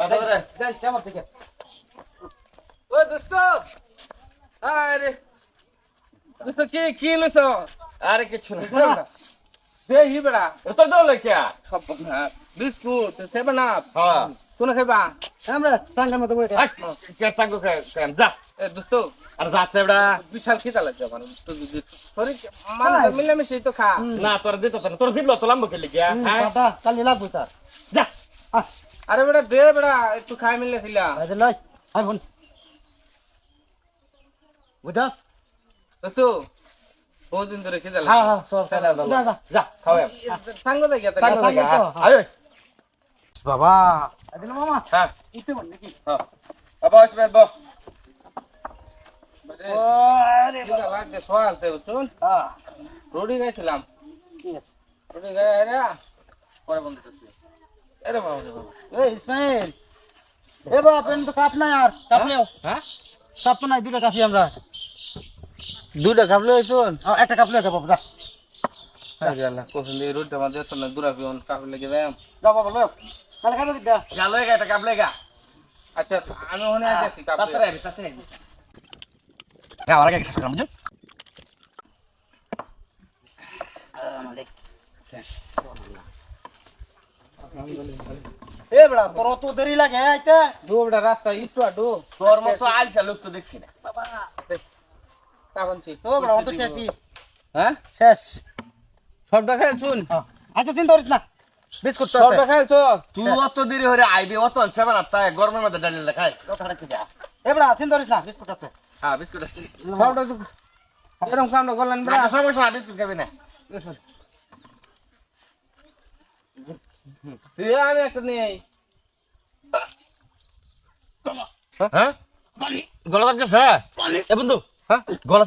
দাদা যাচ্ছে আমার থেকে ও দোস্ত আরে দোস্ত কি কি লইছ আরে কিছু না দেহি বেড়া তোর দৌড়লে কে সব না বিস্কুট সেবা না হ্যাঁ কোন খাইবা আমরা সাঙ্গার মতো বইটা কে সাঙ্গ কেন যা এ দোস্ত আর যাচ্ছে এবড়া বিশাল খিদা লাগছে আমার দোস্ত যদি শরীর মানে মিলামিশি তো খা না তোর দিত তোর দিবলো তো লাম্ব খেলি গিয়া হ্যাঁ দাদা কালি লাগবো তার যা আরে বেটা দে বেটা একটু খাই মিলে ছিলা আরে আই বুঝা? দোস্ত বহুদিন ধরে খিদা হ্যাঁ হ্যাঁ সব খেলা যা যা যা সাঙ্গ দে গিয়া সাঙ্গ দে আয়। বাবা আদিল মামা। হ্যাঁ। বল নাকি? হ্যাঁ। আসবে বো আরে শুন হ্যাঁ। খাইছিলাম। ঠিক আছে। খাই আরে পরে বন্ধ করছি এ ইসমাইল এ বাপ তো কাপ নাই আর। কাপ নেও হ্যাঁ? কাপ তো নাই দুটা কাপি আমরা। দুটা কাপ লই শুন একটা কাপ লই কাপ যা। আল্লাহ কোসন দিয়ে রোড একটা কাপ লেগা আচ্ছা আমি ওখানে তাতে এ বড়া তোর তো দেরি লাগে আইতে। দুবড়া রাস্তা ইচ্ছু আটু তোর মতো আলসা লোক তো দেখছি না। কাবনছি ও বড়া অত চেয়েছি হ্যাঁ? শেষ। সবটা খাই শুন। আচ্ছা চিন্তা করিস না। বিস্কুট তো সবটা খাই তো। তুই অত দেরি হরে আইবি অত সেভেন আপ তাই গরমের মধ্যে ডালি খাই এ বড়া চিন্তা করিস না বিস্কুট আছে। হ্যাঁ বিস্কুট আছে। সবটা তো এরকম কামটা করলেন বড়া। সমস্যা বিস্কুট খাবি না। তুই আমি একটা নেই। হ্যাঁ? গলা এ বন্ধু হ্যাঁ? গলা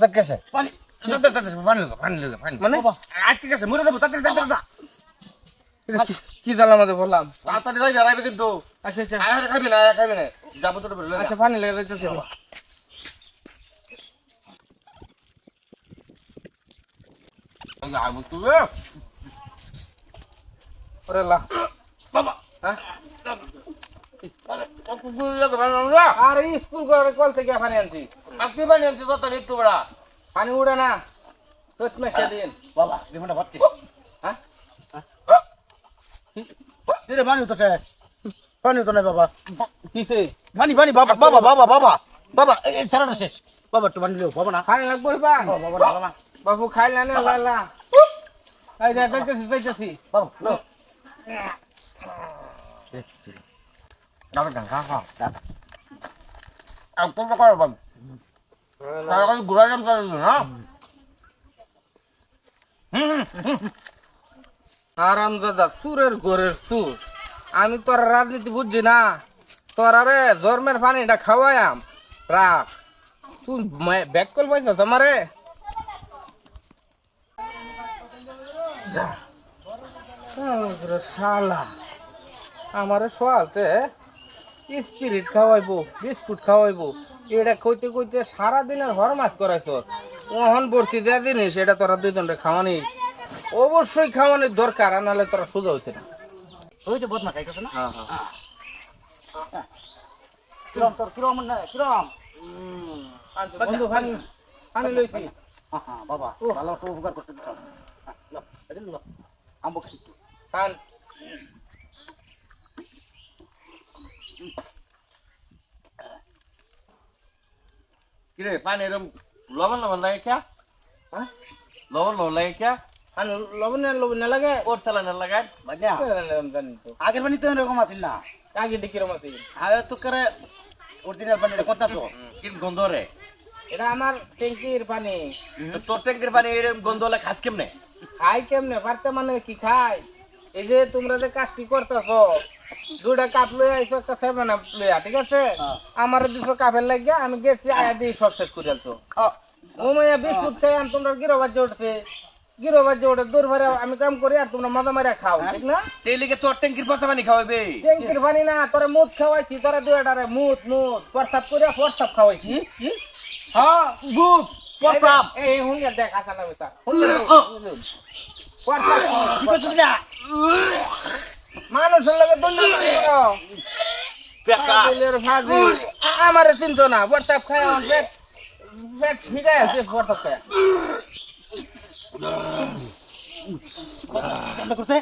পানি। পানি মানে? আটকে গেছে মরে যাব তাড়াতাড়ি তাড়াতাড়ি কি আমাদের বললাম? তাড়াতাড়ি যাই বেড়াইবে কিন্তু। আচ্ছা আচ্ছা। আয় খাবি না আয় খাবি না। যাব তোর আচ্ছা পানি লেগে যাইতেছে। ওরে লা বাবা হ্যাঁ আরে স্কুল করে কল থেকে পানি আনছি আজকে পানি আনছি তাড়াতাড়ি একটু বেড়া পানি উড়ে না তোত মে সেদিন বাবা লিমনটা ভর্তি হ্যাঁ রে পানি তো শেষ পানি তো নাই বাবা কিসে পানি পানি বাবা বাবা বাবা বাবা বাবা এই সারাটা শেষ বাবা একটু পানি লিও বাবা না পানি লাগবো বা বাবা বাবা বাবু খাইলা না লালা এই একদম তো করো বাবু তারপরে ঘুরা যাম তার না আরাম দাদা সুরের ঘরের সুর আমি তোর রাজনীতি বুঝছি না তোর আরে জন্মের পানিটা খাওয়ায়াম রাখ তুই ব্যাক কল তোমারে যা। আরে শালা। আমারে সোয়ালতে স্পিরিট খাওয়াইবো বিস্কুট খাওয়াইবো। এটা কইতে কইতে সারা দিনের হরমাস করাইছ। ওহন বসি যা জিনিস এটা তোরা দুইজনটা খাওয়ানি। অবশ্যই খাওয়ানোর দরকার আর নাহলে তোরা সোজা হইতে না। ওই যে বদমা খাইতেছ না? হ্যাঁ হ্যাঁ। কিরম তোর কিরম না কিরম? বন্ধু পানি পানি লইছি। বাবা ভালো উপকার করতে লো পান কিরে পানি এরকম লবণ লবণ লাগে কে? হ্যাঁ? লবণ লবণ লাগে কে? পানি লবণ না লবণ না লাগে। ওর চালান লাগায় বাজা। আগের বানি তো এরকম আছিল না। আগে ডিকির মতো আরে তো করে অরিজিনাল বানি কথা তো? কিন গন্ধ রে? এটা আমার ট্যাঙ্কির পানি। তোর ট্যাঙ্কের পানি এরকম গন্ধ হলে খাস কেমনে? খাই কেমনে? পারতে মানে কি খাই? এই যে তোমরা যে কাজটি করতেছ দুটা কাপ লই আইছো একটা সেভেন আপ লইয়া ঠিক আছে? হ্যাঁ। আমার দুশো কাপের লাগিয়া আমি গেছি আয়া দিয়ে সব শেষ করে আলছো ও মাইয়া বিস্কুট খাই আমি তোমরা গিরো বাজ্যে উঠছে। গিরো বাজ্যে উঠে দূর ভরে আমি কাম করি আর তোমরা মজা মারা খাও ঠিক না? তেল লিগে তোর ট্যাঙ্কির পচা পানি খাওয়াবে ট্যাঙ্কির পানি না তোরা মুদ খাওয়াইছি তোরা দুটারে মুদ মুদ। প্রসাব করে প্রসাব খাওয়াইছি। হ্যাঁ গুপ প্রস্তাব। এই হুঙ্গে দেখ আসা না বেটা মানুষের ফাজি আমারে চিনছো না বরটাপ খায় আমার পেট। পেট ঠিক আছে বরটাপ খায়। করছে